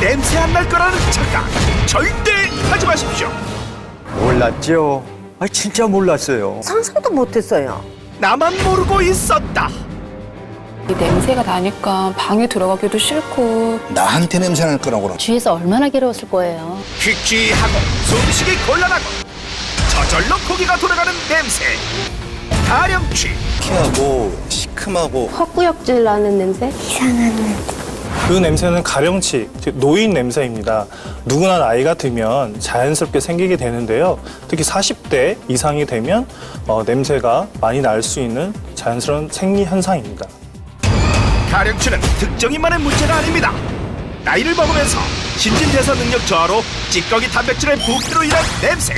냄새 안 날 거라는 착각 절대 하지 마십시오. 몰랐죠? 아 진짜 몰랐어요. 상상도 못했어요. 나만 모르고 있었다. 이 냄새가 나니까 방에 들어가기도 싫고 나한테 냄새 날 거라고 주위에서 얼마나 괴로웠을 거예요. 퀴퀴하고 숨쉬기 곤란하고 저절로 고기가 돌아가는 냄새. 가령취 키하고 시큼하고 헛구역질 나는 냄새? 그 냄새는 가령치, 즉 노인 냄새입니다. 누구나 나이가 들면 자연스럽게 생기게 되는데요. 특히 40대 이상이 되면 어, 냄새가 많이 날 수 있는 자연스러운 생리 현상입니다. 가령취는 특정인만의 문제가 아닙니다. 나이를 먹으면서 신진대사 능력 저하로 찌꺼기 단백질의 부피로 인한 냄새.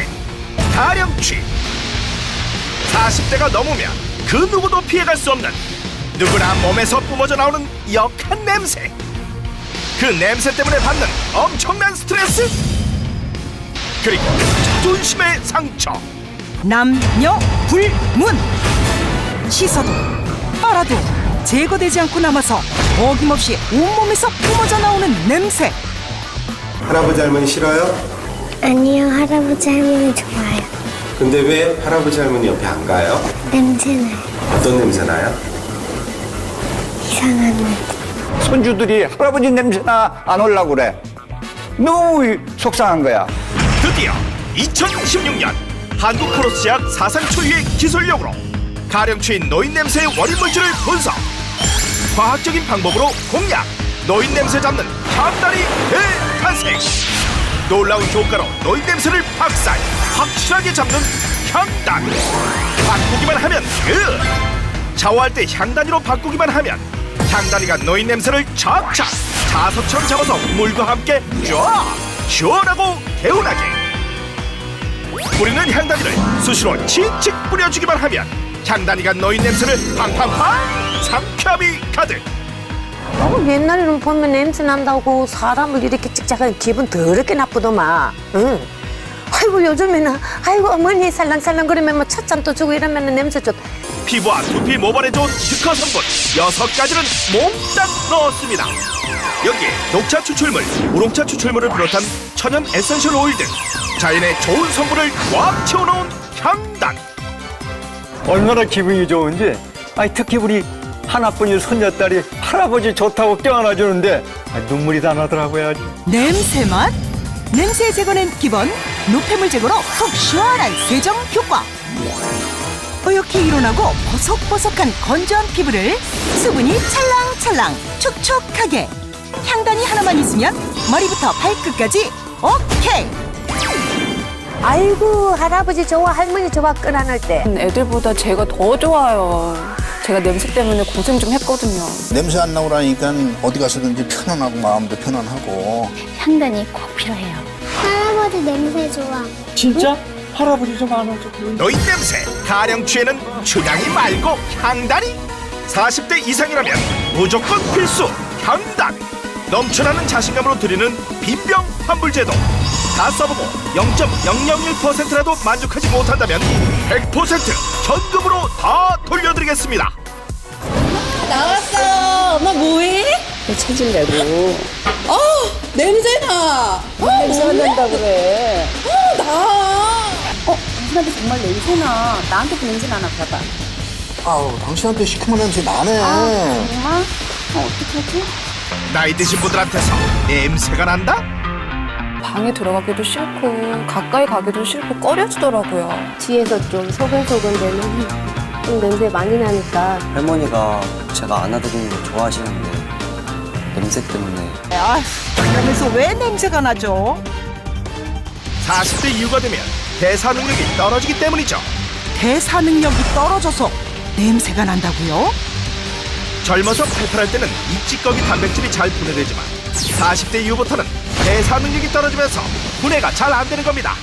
가령취. 40대가 넘으면 그 누구도 피해갈 수 없는 누구나 몸에서 뿜어져 나오는 역한 냄새. 그 냄새 때문에 받는 엄청난 스트레스. 그리고 자존심의 상처. 남녀 불문 씻어도 빨아도 제거되지 않고 남아서 어김없이 온몸에서 뿜어져 나오는 냄새 할아버지 할머니 싫어요? 아니요, 할아버지 할머니 좋아요. 근데 왜 할아버지 할머니 옆에 안 가요? 냄새나요. 어떤 냄새 나요? 이상한 냄새. 손주들이 할아버지 냄새나 안 올라고 그래. 너무 속상한 거야. 드디어 2016년 한국 크로스제약 사상 초유의 기술력으로 가령추인 노인 냄새의 원인 물질을 분석. 과학적인 방법으로 공략. 노인 냄새 잡는 향단이 대탄생. 놀라운 효과로 노인 냄새를 박살 확실하게 잡는 향단. 바꾸기만 하면 끝. 샤워할 때 향단이로 바꾸기만 하면 향단이가 노인 냄새를 착착 자석처럼 잡아서 물과 함께 쫙 시원하고 개운하게 뿌리는 향단이를 수시로 칙칙 뿌려주기만 하면 향단이가 노인 냄새를 팡팡팡 상쾌함이 가득 어, 옛날에는 보면 냄새 난다고 사람을 이렇게 찍자가 기분 더럽게 나쁘더만. 응. 아이고 요즘에는 아이고 어머니 살랑살랑 그러면 뭐 찻잔 또 주고 이러면 냄새 좋. 피부와 두피 모발에 좋은 특허 성분 여섯 가지는 몽땅 넣었습니다. 여기에 녹차 추출물, 우롱차 추출물을 비롯한 천연 에센셜 오일 등 자연의 좋은 성분을 꽉 채워놓은 향단. 얼마나 기분이 좋은지. 아니 특히 우리 하나뿐인 손녀딸이 할아버지 좋다고 껴안아 주는데 아, 눈물이 다 나더라고요. 아주. 냄새 맛 냄새 제거는 기본 노폐물 제거로 속 시원한 세정 효과 어떻게 일어나고 버석버석한 건조한 피부를 수분이 찰랑찰랑 촉촉하게 향단이 하나만 있으면 머리부터 발끝까지 오케이 아이고 할아버지 좋아 할머니 좋아 끈안을 때. 애들보다 제가 더 좋아요. 제가 냄새 때문에 고생 좀 했거든요. 냄새 안 나오라니까 어디 가서든지 편안하고 마음도 편안하고 향단이 꼭 필요해요. 할아버지 냄새 좋아. 노인 냄새 가령 취에는 춘향이 말고 향단이 40대 이상이라면 무조건 필수 향단 넘쳐나는 자신감으로 드리는 빈병 환불 제도 다 써보고 0.001%라도 만족하지 못한다면 100% 현금으로 다 돌려드리겠습니다 나왔어요. 엄마 뭐해? 체질내고 어 냄새나. 어, 냄새가 난다 그래. 어, 나. 어, 당신한테 정말 냄새나. 나한테도 냄새 나나 봐봐. 아우 당신한테 시큼한 냄새 나네 엄마? 어, 어떡하지? 나이 드신 분들한테서 냄새가 난다? 방에 들어가기도 싫고 가까이 가기도 싫고 꺼려지더라고요. 뒤에서 좀 소근소근 되는 좀 냄새 많이 나니까 할머니가 제가 안아드리는 거 좋아하시는데 냄새 때문에 아휴 그러면서 왜 냄새가 나죠? 40대 이후가 되면 대사 능력이 떨어지기 때문이죠 대사 능력이 떨어져서 냄새가 난다고요? 젊어서 팔팔할 때는 이 찌꺼기 단백질이 잘 분해되지만 40대 이후부터는 대사 능력이 떨어지면서 분해가 잘 안 되는 겁니다.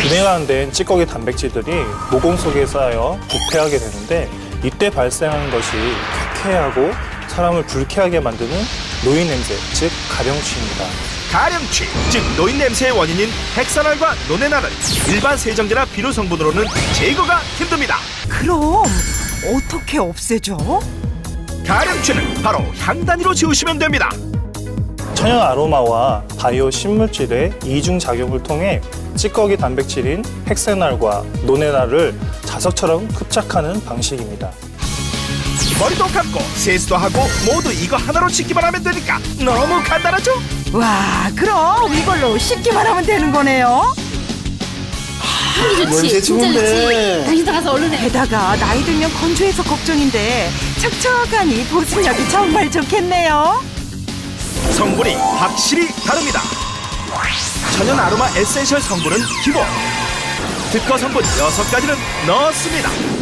분해가 안 된 찌꺼기 단백질들이 모공 속에 쌓여 부패하게 되는데 이때 발생하는 것이 쾌쾌하고 사람을 불쾌하게 만드는 노인 냄새, 즉 가령취입니다. 가령취, 즉 노인 냄새의 원인인 헥사날과 노네날은 일반 세정제나 비누 성분으로는 제거가 힘듭니다. 그럼 어떻게 없애죠? 가령취는 바로 향단이로 지우시면 됩니다. 천연 아로마와 바이오 신물질의 이중 작용을 통해 찌꺼기 단백질인 헥세날과 노네날을 자석처럼 흡착하는 방식입니다. 머리도 감고 세수도 하고 모두 이거 하나로 씻기만 하면 되니까 너무 간단하죠? 와, 그럼 이걸로 씻기만 하면 되는 거네요. 냄새 좋은데. 당신도 가서 얼른 해. 게다가 나이 들면 건조해서 걱정인데 촉촉하니 보습력이 정말 좋겠네요. 성분이 확실히 다릅니다. 천연 아로마 에센셜 성분은 기본. 특허 성분 6가지는 넣었습니다.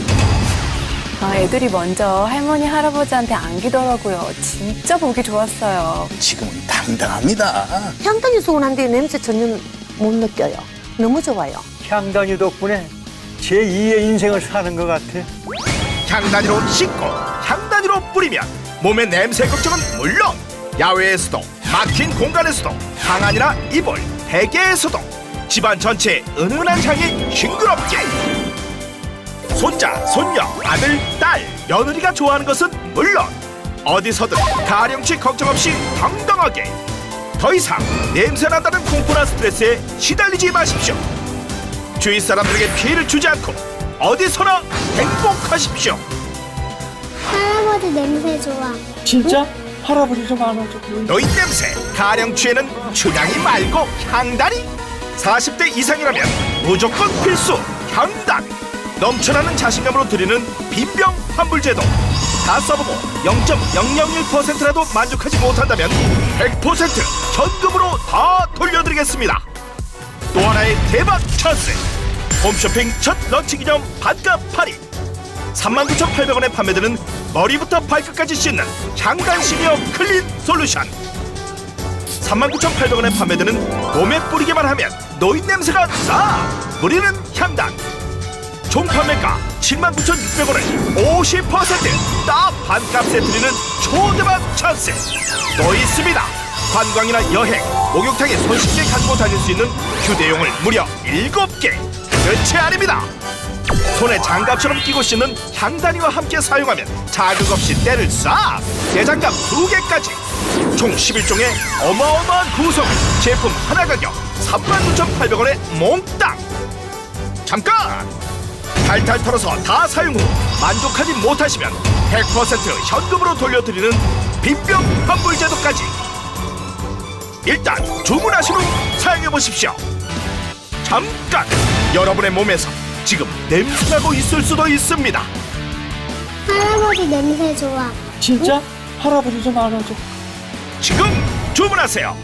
아, 애들이 먼저 할머니, 할아버지한테 안기더라고요. 진짜 보기 좋았어요. 지금은 당당합니다. 향단이 소원한데 냄새 전혀 못 느껴요. 너무 좋아요. 향단이 덕분에 제 2의 인생을 사는 것 같아. 향단이로 씻고 향단이로 뿌리면 몸의 냄새 걱정은 물론 야외에서도 막힌 공간에서도 방 안이나 이불, 베개에서도 집안 전체에 은은한 향이 싱그럽게 손자, 손녀, 아들, 딸, 며느리가 좋아하는 것은 물론 어디서든 가령치 걱정 없이 당당하게 더 이상 냄새 난다는 공포나 스트레스에 시달리지 마십시오 주위 사람들에게 피해를 주지 않고 어디서나 행복하십시오 할아버지 냄새 좋아. 진짜? 할아버지 좀 안아줘. 노인 냄새 가령취에는 춘향이 말고 향단이 40대 이상이라면 무조건 필수 향단 넘쳐나는 자신감으로 드리는 빈병 환불 제도. 다 써보고 0.001%라도 만족하지 못한다면 100% 현금으로 다 돌려드리겠습니다. 또 하나의 대박 찬스. 홈쇼핑 첫 런치 기념 반값 할인. 39,800원에 판매되는 머리부터 발끝까지 씻는 향단 시니어 클린 솔루션. 39,800원에 판매되는 몸에 뿌리기만 하면 노인 냄새가 싹 뿌리는 향단 총 판매가 79,600원을 50%딱 반값에 드리는 초대박 찬스. 또 있습니다. 관광이나 여행, 목욕탕에 손쉽게 가지고 다닐 수 있는 휴대용을 무려 7개 끝이 아닙니다. 손에 장갑처럼 끼고 씻는 향단이와 함께 사용하면 자극 없이 때를 싹 대장갑 두개까지총 11종의 어마어마한 구성을 제품 하나 가격 39,800원에 몽땅. 잠깐 탈탈 털어서 다 사용 후 만족하지 못하시면 100% 현금으로 돌려드리는 빈병 환불 제도까지 일단 주문하신 후 사용해 보십시오 잠깐 여러분의 몸에서 지금 냄새나고 있을 수도 있습니다 할아버지 냄새 좋아. 진짜? 할아버지 좀 안아줘. 지금 주문하세요